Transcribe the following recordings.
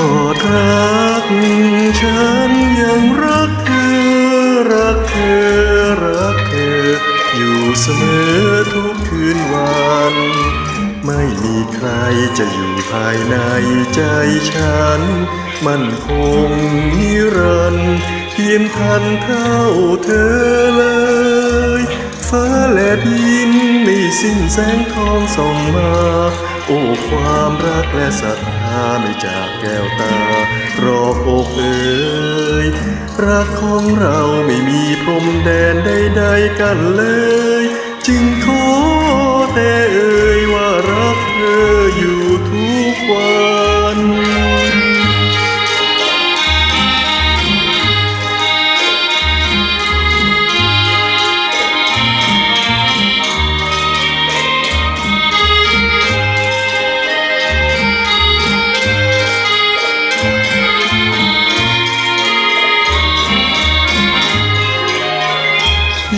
รักฉันยังรักเธอรักเธอรักเธอ อยู่เสมอทุกคืนวัน ไม่มีใครจะอยู่ภายในใจฉัน มันคงนิรันดร์เพียงทันเท่าเธอเลยฟ้าและดินไม่สิ้นแสงทองส่องมา โอ้ความรักและศรัทธาไม่จากแก้วตารอบอกเอ่ยรักของเราไม่มีพรมแดนใดๆกันเลย จึงขอแต่เอ่ยว่ารักเธออยู่ทุกวัน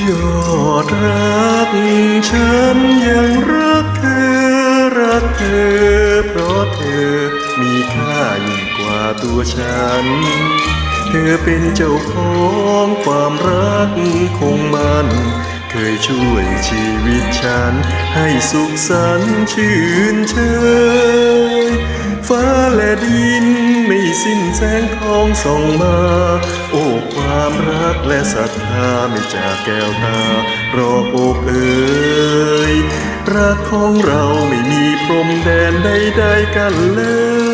ยอดรักฉันยังรักเธอ รักเธอ เพราะเธอมีค่ายิ่งกว่าตัวฉัน เธอเป็นเจ้าของความรักคงมันเคยช่วยชีวิตฉัน ให้สุขสันต์ชื่นเชยฟ้าและดิน สิ้นแสงทองส่องมา โอ้ความรักและศรัทธาไม่จากแก้วตารอโอบเอ่ยรักของเราไม่มีพรมแดนใดๆกันเลย